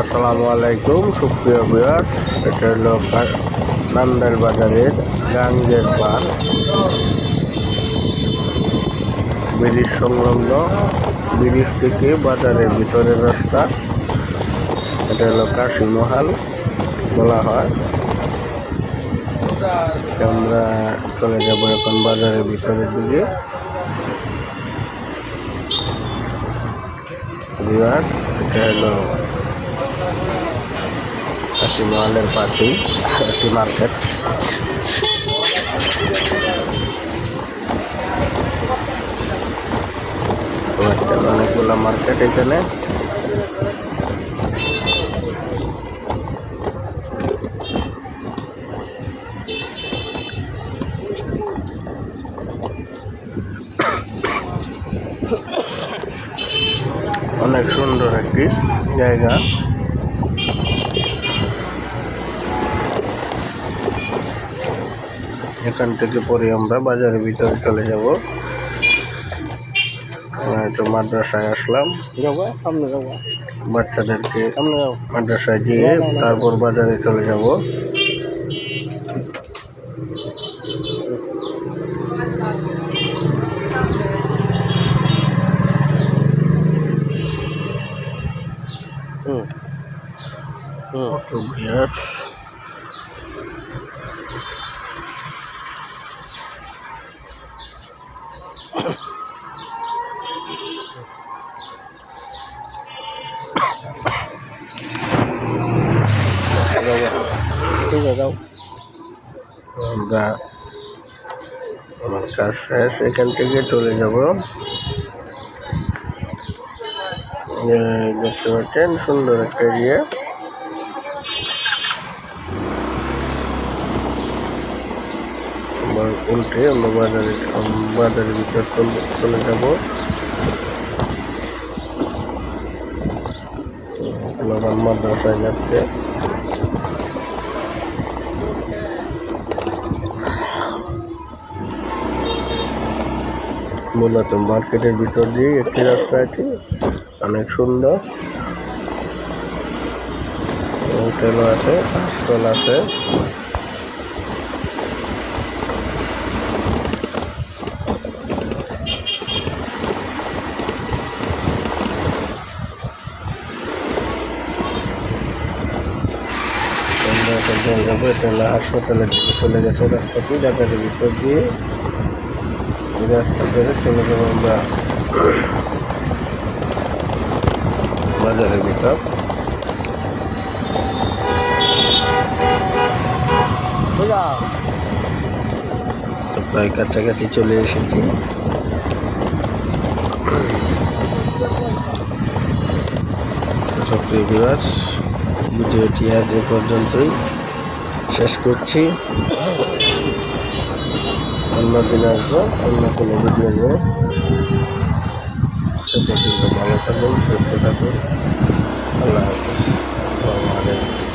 আসসালামু আলাইকুম, সুপ্রিয় বিয়ার্স এটা হলো নান্দাইল বাজারের গাঙ্গের পার ব্রিজ সংলগ্ন ব্রিজ থেকে বাজারের ভিতরের রাস্তা। এটা হলো কাশিমহাল বলা হয়। আমরা চলে যাব এখন বাজারের ভিতরের দিকে। বিয়ার্স এটা হলো কাশি মহলের পাশেই একটি মার্কেট। অনেকগুলো মার্কেট এখানে। অনেক সুন্দর একটি জায়গা। এখান থেকে পরে আমরা বাজারের ভিতরে চলে যাব। তো মাদ্রাসায় আসলাম। যাব সামনে যাব। বাচ্চাদেরকে সামনে যাব। মাদ্রাসায় দিয়ে তারপর বাজারে চলে যাব। হুম। হুম তো বিয়ার যাব আমরা আমার কাজ শেষ এখান থেকে চলে যাব। দেখতে পাচ্ছেন সুন্দর একটা এরিয়া। আবার উল্টে আমরা বাজারে বাজারের ভিতর চলে যাব। আমার মাদ্রাসায় যাচ্ছে। মূলত মার্কেটের ভিতর দিয়ে একটি রাস্তা আছে, অনেক সুন্দর। হোটেলও আছে স্টল আছে। এখন চলে যাব এটা হলো হাসপাতালের দিকে চলে গেছে রাস্তাটি ঢাকার ভিতর দিয়ে রাস্তা ধরে চলে যাব আমরা বাজারের ভিতর তো প্রায় কাছাকাছি চলে এসেছি সক্রিয় বিভাস ভিডিওটি আজ এ পর্যন্তই শেষ করছি। অন্য দিন আসব, অন্য কোনো ভিডিও নিয়ে। ভালো থাকুন, সুস্থ থাকুন। আল্লাহ হাফিজ। আসসালামু আলাইকুম।